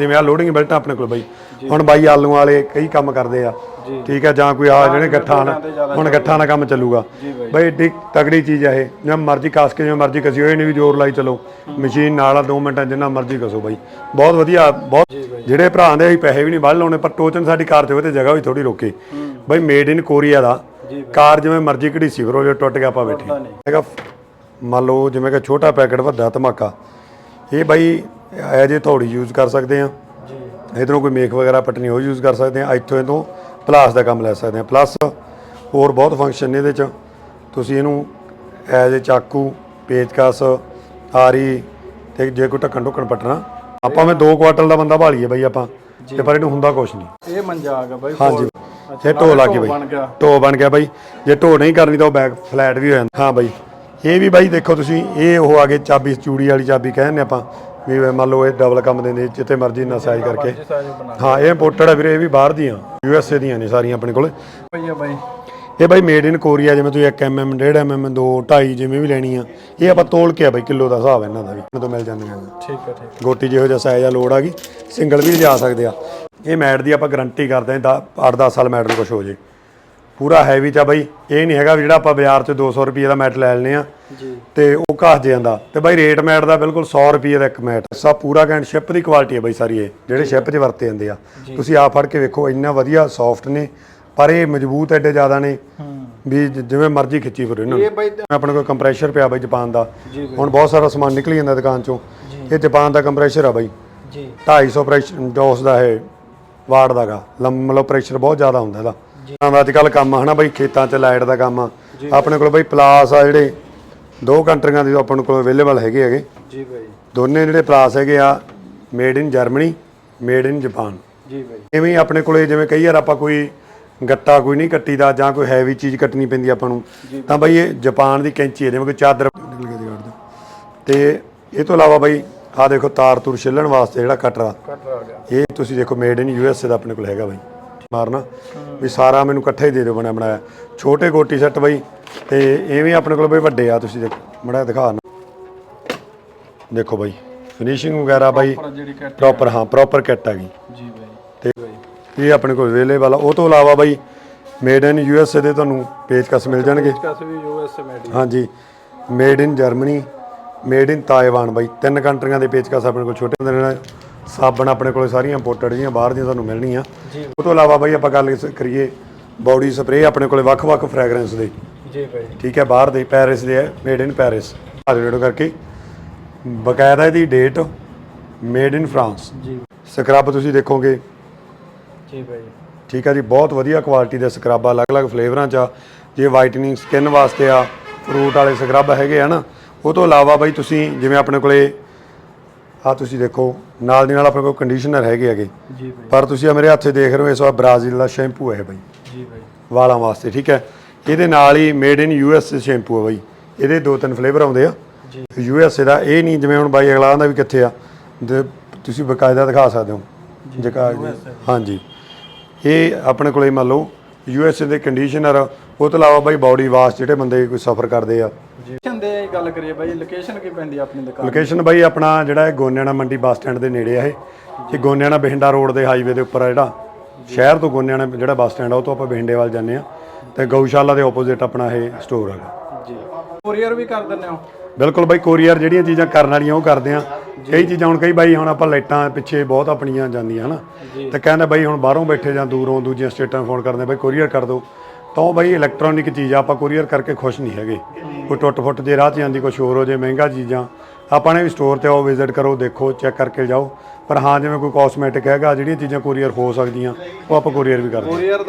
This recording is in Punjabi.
ਜਿਵੇਂ ਆ ਲੋਡਿੰਗ ਬੈਲਟ ਆਪਣੇ ਕੋਲ ਬਾਈ। ਹੁਣ ਬਾਈ ਆਲੂ ਵਾਲੇ ਕਈ ਕੰਮ ਕਰਦੇ ਆ। ਠੀਕ ਹੈ ਜਾਂ ਕੋਈ ਆ ਜਿਹੜੇ ਗੱਠਾਂ ਨਾਲ ਹੁਣ ਗੱਠਾਂ ਨਾਲ ਕੰਮ ਚੱਲੂਗਾ। ਬਾਈ। ਏਡੀ ਤਗੜੀ ਚੀਜ਼ ਆ ਇਹ। ਜਿਵੇਂ ਮਰਜ਼ੀ ਕੱਸ ਕੇ ਜਿਵੇਂ ਮਰਜ਼ੀ ਕਸੀ ਹੋਏ ਨਹੀਂ ਵੀ ਜ਼ੋਰ ਲਾਈ ਚਲੋ। ਮਸ਼ੀਨ ਨਾਲ ਆ 2 ਮਿੰਟਾਂ ਜਿੰਨਾ ਮਰਜ਼ੀ ਕਸੋ ਬਾਈ। ਬਹੁਤ ਵਧੀਆ ਬਹੁਤ ਜਿਹੜੇ ਭਰਾ ਦੇ ਅਸੀਂ ਪੈਸੇ ਵੀ ਨਹੀਂ ਵੱਧ ਲਾਉਣੇ ਪਰ ਟੋਚਨ ਸਾਡੀ ਕਾਰ 'ਚ ਹੋਵੇ ਤੇ ਜਗ੍ਹਾ ਵੀ ਥੋੜੀ ਰੋਕੇ। ਬਾਈ ਮੇਡ ਇਨ ਕੋਰੀਆ ਦਾ। ਕਾਰ ਜਿਵੇਂ ਮਰਜ਼ੀ ਘੜੀਸੀ ਫਿਰੋ ਜੇ ਟੁੱਟ ਗਿਆ ਆਪਾਂ ਬੈਠੇ। ਹੈਗਾ ਮੰਨ ਲਓ ਜਿਵੇਂ ਕਿ ਛੋਟਾ ਪੈਕਟ ਵੱਡਾ ਧਮਾਕਾ। ਇਹ ਬਾਈ ਇਹ ਥੋੜੀ ਯੂਜ਼ ਕਰ ਸਕਦੇ ਆ ਇਧਰੋਂ ਕੋਈ ਮੇਕ ਵਗੈਰਾ ਪਟਣੀ ਉਹ ਯੂਜ਼ ਕਰ ਸਕਦੇ ਆ ਇੱਥੋਂ ਇਹਦੋਂ ਪਲਾਸ ਦਾ ਕੰਮ ਲੈ ਸਕਦੇ ਆ ਪਲੱਸ ਹੋਰ ਬਹੁਤ ਫੰਕਸ਼ਨ ਨੇ ਇਹਦੇ ਚ। ਤੁਸੀਂ ਇਹਨੂੰ ਐਜ ਇਹ ਚਾਕੂ ਪੇਚਕਸ ਆਰੀ ਤੇ ਜੇ ਕੋਈ ਢੱਕਣ ਢੁੱਕਣ ਪਟਣਾ ਆਪਾਂ ਮੈਂ 2 ਕੁਆਟਲ ਦਾ ਬੰਦਾ ਭਾਲੀਏ ਬਾਈ ਆਪਾਂ। ਤੇ ਪਰ ਇਹਨੂੰ ਹੁੰਦਾ ਕੁਛ ਨਹੀਂ। ਇਹ ਮੰਜਾ ਆ ਗਿਆ ਬਾਈ ਹਾਂਜੀ। ਇਹ ਢੋ ਲੱਗ ਗਈ ਬਾਈ। ਢੋ ਬਣ ਗਿਆ ਬਾਈ। ਜੇ ਢੋ ਨਹੀਂ ਕਰਨੀ ਤਾਂ ਉਹ ਬੈਕ ਫਲੈਟ ਵੀ ਹੋ ਜਾਂਦਾ। ਹਾਂ ਬਾਈ। ਇਹ ਵੀ ਬਾਈ ਦੇਖੋ ਤੁਸੀਂ ਇਹ ਉਹ ਆ ਗਏ ਚਾਬੀ ਚੂੜੀ ਵਾਲੀ ਚਾਬੀ ਕਹਿੰਦੇ ਆਪਾਂ। ਵੀ ਮੰਨ ਲਓ ਇਹ ਡਬਲ ਕੰਮ ਦਿੰਦੇ ਜਿੱਥੇ ਮਰਜ਼ੀ ਨਾ ਸਾਈਜ਼ ਕਰਕੇ। ਹਾਂ ਇਹ ਇੰਪੋਰਟਡ ਆ ਵੀਰੇ ਇਹ ਵੀ ਬਾਹਰ ਦੀਆਂ ਯੂ ਐਸ ਏ ਦੀਆਂ ਨੇ ਸਾਰੀਆਂ ਆਪਣੇ ਕੋਲੇ। ਪਈ ਆ ਬਾਈ। ਇਹ ਬਾਈ ਮੇਡ ਇਨ ਕੋਰੀਆ ਜਿਵੇਂ ਤੁਸੀਂ 1 mm 1.5 mm 2 2.5 ਜਿਵੇਂ ਵੀ ਲੈਣੀ ਆ ਇਹ ਆਪਾਂ ਤੋਲ ਕੇ ਆ ਬਾਈ ਕਿਲੋ ਦਾ ਹਿਸਾਬ ਇਹਨਾਂ ਦਾ ਵੀ ਇਹਨਾਂ ਤੋਂ ਮਿਲ ਜਾਂਦੀਆਂ ਠੀਕ ਹੈ ਠੀਕ ਗੋਟੀ ਜਿਹੋ ਜਿਹਾ ਸਾਈਜ਼ ਆ ਲੋੜ ਆ ਗਈ। ਸਿੰਗਲ ਵੀ ਲਿਜਾ ਸਕਦੇ ਆ। ਇਹ ਮੈਟ ਦੀ ਆਪਾਂ ਗਾਰੰਟੀ ਕਰਦੇ ਹਾਂ 8-10 ਸਾਲ ਮੈਟ ਨੂੰ ਕੁਝ ਹੋ ਜੇ। ਪੂਰਾ ਹੈਵੀ ਚ ਬਾਈ। ਇਹ ਨਹੀਂ ਹੈਗਾ ਵੀ ਜਿਹੜਾ ਆਪਾਂ ਬਾਜ਼ਾਰ 'ਚ 200 ਰੁਪਏ ਦਾ ਮੈਟ ਲੈ ਲੈਨੇ ਆ ਜੀ। ਤੇ ਉਹ ਘਸ ਜਾਂਦਾ। ਤੇ ਬਾਈ ਰੇਟ ਮੈਟ ਦਾ ਬਿਲਕੁਲ 100 ਰੁਪਏ ਦਾ ਇੱਕ ਮੈਟ। ਸਭ ਪੂਰਾ ਕੈਂਡ ਸ਼ਿਪ ਦੀ ਕੁਆਲਿਟੀ ਹੈ ਬਾਈ ਸਾਰੀ ਇਹ ਜਿਹੜੇ ਸ਼ਿਪ 'ਚ ਵਰਤੇ ਜਾਂਦੇ ਆ। ਤੁਸੀਂ ਆ ਫੜ ਕੇ ਵੇਖੋ ਇੰਨਾ ਵਧੀਆ ਸੌਫਟ ਨੇ ਪਰ ਇਹ ਮਜ਼ਬੂਤ ਐਡੇ ਜ਼ਿਆਦਾ ਨੇ ਹੂੰ। ਵੀ ਜਿਵੇਂ ਮਰਜ਼ੀ ਖਿੱਚੀ ਫਿਰੋ ਇਹਨਾਂ ਨੂੰ। ਆਪਣੇ ਕੋਲ ਕੰਪਰੈਸ਼ਰ ਪਿਆ ਬਾਈ ਜਾਪਾਨ ਦਾ। ਹੁਣ ਬਹੁਤ ਸਾਰਾ ਸਮਾਨ ਨਿਕਲੀ ਜਾਂਦਾ ਦੁਕਾਨ ਚੋਂ। ਇਹ ਜਾਪਾਨ ਦਾ ਕੰਪਰੈਸ਼ਰ ਆ ਬਾਈ। ਜੀ। 250 ਪ੍ਰੈਸ਼ਰ ਜੋਸ ਦਾ ਇਹ ਵਾਟ ਦਾਗਾ ਮਤਲਬ ਪ੍ਰੈਸ਼ਰ ਬਹੁਤ ਜ਼ਿਆਦਾ ਹੁੰਦਾ ਇਹਦਾ। ਹਾਂ ਅੱਜ ਕੱਲ ਕੰਮ ਹਨਾ ਬਾਈ ਖੇਤਾਂ 'ਚ ਲਾਈਟ ਦਾ ਕੰਮ ਆ। ਆਪਣੇ ਕੋਲ ਬਾਈ ਪਲਾਸ ਆ ਜਿਹੜੇ ਦੋ ਕੰਟਰੀਆਂ ਦੇ ਆਪਣੇ ਕੋਲ ਅਵੇਲੇਬਲ ਹੈਗੇ ਹੈਗੇ। ਜੀ ਬਾਈ। ਦੋਨੇ ਜਿਹੜੇ ਪਲਾਸ ਹੈਗੇ ਆ made in Germany made in Japan ਜੀ ਬਾਈ। ਐਵੇਂ ਹੀ ਆਪਣੇ ਕੋਲੇ ਜਿਵੇਂ ਕਈ ਵਾਰ ਆਪਾਂ ਕੋਈ ਗੱਟਾ ਕੋਈ ਨਹੀਂ ਕੱਟੀਦਾ ਜਾਂ ਕੋਈ ਹੈਵੀ ਚੀਜ਼ ਕੱਟਣੀ ਪੈਂਦੀ ਆਪਾਂ ਨੂੰ ਤਾਂ ਬਾਈ ਇਹ ਜਾਪਾਨ ਦੀ ਕੈਂਚੀ ਹੈ ਜਿਵੇਂ ਕੋਈ ਚਾਦਰ ਨਿਕਲ ਕੇ ਕੱਢ ਦਿਓ ਤੇ ਇਹ ਤੋਂ ਇਲਾਵਾ ਬਾਈ ਆ ਦੇਖੋ ਤਾਰ ਤੂਰ ਛਿੱਲਣ ਵਾਸਤੇ ਜਿਹੜਾ ਕਟਰ। ਕੱਟ ਆ ਗਿਆ। ਇਹ ਤੁਸੀਂ ਦੇਖੋ made in U S A ਦਾ ਆਪਣੇ ਕੋਲ ਹੈਗਾ ਬਾਈ। ਮਾਰਨਾ। ਵੀ ਸਾਰਾ ਮੈਨੂੰ ਇਕੱਠਾ ਹੀ ਦੇ ਦਿਓ ਬਣਿਆ ਬਣਾਇਆ। ਛੋਟੇ ਗੋਟੀ ਸੈੱਟ ਬਾਈ। ਤੇ ਐਵੇਂ ਆਪਣੇ ਕੋਲ ਬਾਈ ਵੱਡੇ ਆ ਤੁਸੀਂ ਦੇਖੋ ਮੜਾ ਦਿਖਾ ਦੇਖੋ ਬਾਈ ਫਿਨਿਸ਼ਿੰਗ ਵਗੈਰਾ ਬਾਈ ਕੱਟ ਪ੍ਰੋਪਰ ਹਾਂ ਪ੍ਰੋਪਰ ਕਿੱਟ ਹੈਗੀ। ਜੀ ਬਾਈ। ਤੇ ਇਹ ਆਪਣੇ ਕੋਲ ਅਵੇਲੇਬਲ ਆ। ਉਹ ਤੋਂ ਇਲਾਵਾ ਬਾਈ made in U S A ਦੇ ਤੁਹਾਨੂੰ ਪੇਜਕਸ ਮਿਲ ਜਾਣਗੇ। ਵੀ ਮੇਡ ਹਾਂਜੀ made in Germany made in Taiwan ਬਾਈ। ਤਿੰਨ ਕੰਟਰੀਆਂ ਦੇ ਪੇਚਕਸ ਆਪਣੇ ਕੋਲ ਛੋਟੇ ਹੁੰਦੇ ਨੇ। ਸਾਬਣ ਆਪਣੇ ਕੋਲ ਸਾਰੀਆਂ ਇੰਪੋਰਟਡ ਜੀਆਂ ਬਾਹਰ ਦੀਆਂ ਤੁਹਾਨੂੰ ਮਿਲਣੀਆਂ। ਜੀ। ਉਹ ਤੋਂ ਇਲਾਵਾ ਬਾਈ ਆਪਾਂ ਗੱਲ ਇਸ- ਕਰੀਏ ਬਾਡੀ ਸਪਰੇਅ ਆਪਣੇ ਕੋਲੇ ਵੱਖ-ਵੱਖ ਫ੍ਰੈਗਰੈਂਸ ਦੇ। ਜੀ ਬਾਈ। ਠੀਕ ਹੈ ਬਾਹਰ ਦੇ ਪੈਰਿਸ ਦੇ ਹੈ ਮੇਡ ਇਨ ਪੈਰਿਸ ਆ ਰੇਡੋ ਕਰਕੇ। ਬਕਾਇਦਾ ਇਹਦੀ ਡੇਟ ਮੇਡ ਇਨ ਫਰਾਂਸ ਜੀ। ਸਕਰਬ ਤੁਸੀਂ ਦੇਖੋਗੇ। ਜੀ ਬਾਈ। ਠੀਕ ਹੈ ਜੀ ਬਹੁਤ ਵਧੀਆ ਕੁਆਲਿਟੀ ਦੇ ਸਕਰਬ ਆ ਅਲੱਗ-ਅਲੱਗ ਫਲੇਵਰਾਂ ਚ ਆ। ਜੇ ਵਾਈਟਨਿੰਗ ਸਕਿਨ ਵਾਸਤੇ ਆ ਫਰੂਟ ਵਾਲੇ ਸਕਰਬ ਹੈਗੇ ਆ ਨਾ ਉਹ ਤੋਂ ਇਲਾਵਾ ਬਾਈ ਤੁਸੀਂ ਜਿਵੇਂ ਆਪਣੇ ਕੋਲੇ ਆ ਤੁਸੀਂ ਦੇਖੋ ਨਾਲ ਦੀ ਨਾਲ ਆਪਣੇ ਕੋਲ ਕੰਡੀਸ਼ਨਰ ਹੈਗੇ ਹੈਗੇ। ਜੀ ਬਾਈ। ਪਰ ਤੁਸੀਂ ਆ ਮੇਰੇ ਹੱਥੇ ਦੇਖ ਰਹੇ ਹੋ ਇਸ ਵਾਰ ਬ੍ਰਾਜ਼ੀਲ ਦਾ ਸ਼ੈਂਪੂ ਹੈ ਬਾਈ। ਜੀ ਬਾਈ। ਵਾਲਾਂ ਵਾਸਤੇ ਠੀਕ ਹੈ? ਇਹਦੇ ਨਾਲ ਹੀ made in U S shampoo ਹੈ ਬਾਈ। ਇਹਦੇ ਦੋ ਤਿੰਨ ਫਲੇਵਰ ਆਉਂਦੇ ਆ। ਜੀ। ਯੂ ਐਸ ਦਾ ਇਹ ਨਹੀਂ ਜਿਵੇਂ ਹੁਣ ਬਾਈ ਅਗਲਾ ਆਂਦਾ ਵੀ ਕਿੱਥੇ ਆ। ਤੁਸੀਂ ਬਕਾਇਦਾ ਦਿਖਾ ਸਕਦੇ ਹੋ। ਜਕਾ ਹਾਂਜੀ। ਇਹ ਆਪਣੇ ਕੋਲੇ ਮੰਨ ਲਓ ਯੂ ਐਸ ਦੇ ਕੰਡੀਸ਼ਨਰ ਉਹ ਤੋਂ ਇਲਾਵਾ ਬਾਈ ਬਾਡੀ ਵਾਸ਼ ਜਿਹੜੇ ਬੰਦੇ ਕੋਈ ਸਫਰ ਕਰਦੇ ਆ। ਜੀ। ਦੇ ਗੱਲ ਕਰੀਏ ਬਾਈ ਲੋਕੇਸ਼ਨ ਕੀ ਪੈਂਦੀ ਆ ਆਪਣੀ ਦੁਕਾਨ? ਲੋਕੇਸ਼ਨ ਬਾਈ ਆਪਣਾ ਜਿਹੜਾ ਹੈ ਗੋਨਿਆਣਾ ਮੰਡੀ ਬੱਸ ਸਟੈਂਡ ਦੇ ਨੇੜੇ ਆ ਇਹ। ਇਹ ਗੋਨਿਆਣਾ ਬਠਿੰਡਾ ਰੋਡ ਦੇ ਹਾਈਵੇ ਦੇ ਉੱਪਰ ਆ ਜਿਹੜਾ। ਸ਼ਹਿਰ ਤੋਂ ਗੋਨਿਆਣਾ ਜਿਹੜਾ ਬੱਸ ਸਟੈਂਡ ਆ ਉਹ ਤੋਂ ਆਪਾਂ ਬਠਿੰਡੇ ਵੱਲ ਜਾਂਦੇ ਆ। ਤੇ ਗਊਸ਼ਾਲਾ ਦੇ ਆਪੋਜ਼ਿਟ ਆਪਣਾ ਇਹ ਸਟੋਰ ਹੈਗਾ ਜੀ। ਕੋਰੀਅਰ ਵੀ ਕਰ ਦਿੰਦੇ ਹੋ? ਬਿਲਕੁਲ ਬਾਈ ਕੋਰੀਅਰ ਜਿਹੜੀਆਂ ਚੀਜ਼ਾਂ ਕਰਨ ਵਾਲੀਆਂ ਉਹ ਕਰਦੇ ਆ। ਕਈ ਚੀਜ਼ਾਂ ਹੁਣ ਕਈ ਬਾਈ ਹੁਣ ਆਪਾਂ ਲਾਈਟਾਂ ਪਿੱਛੇ ਬਹੁਤ ਆਪਣੀਆਂ ਜਾਂਦੀਆਂ ਹਨਾ। ਤੇ ਕਹਿੰਦਾ ਬਾਈ ਹੁਣ ਬਾਹਰੋਂ ਬੈਠੇ ਜਾਂ ਦੂਰੋਂ ਦੂਜੀਆਂ ਸਟੇਟਾਂ ਫੋਨ ਕਰਦੇ ਬਾਈ ਕੋਰੀਅਰ ਕਰ ਦਿਓ। ਤਾਂ ਉਹ ਬਈ ਇਲੈਕਟ੍ਰੋਨਿਕ ਚੀਜ਼ ਆ, ਆਪਾਂ ਕੋਰੀਅਰ ਕਰਕੇ ਖੁਸ਼ ਨਹੀਂ ਹੈਗੇ। ਕੋਈ ਟੁੱਟ ਫੁੱਟ ਜੇ, ਰਾਹ 'ਚ ਜਾਂਦੀ ਕੁਝ ਹੋਰ ਹੋ ਜੇ, ਮਹਿੰਗਾ ਚੀਜ਼ਾਂ। ਆਪਾਂ ਨੇ ਵੀ ਸਟੋਰ ਤੇ ਆਓ ਵਿਜ਼ਿਟ ਕਰੋ, ਦੇਖੋ ਚੈੱਕ ਕਰਕੇ ਜਾਓ। ਪਰ ਹਾਂ, ਜਿਵੇਂ ਕੋਈ ਕਾਸਮੈਟਿਕ ਹੈਗਾ, ਜਿਹੜੀਆਂ ਚੀਜ਼ਾਂ ਕੋਰੀਅਰ ਹੋ ਸਕਦੀਆਂ, ਉਹ ਆਪਾਂ ਕੋਰੀਅਰ ਵੀ ਕਰਦੇ ਹਾਂ।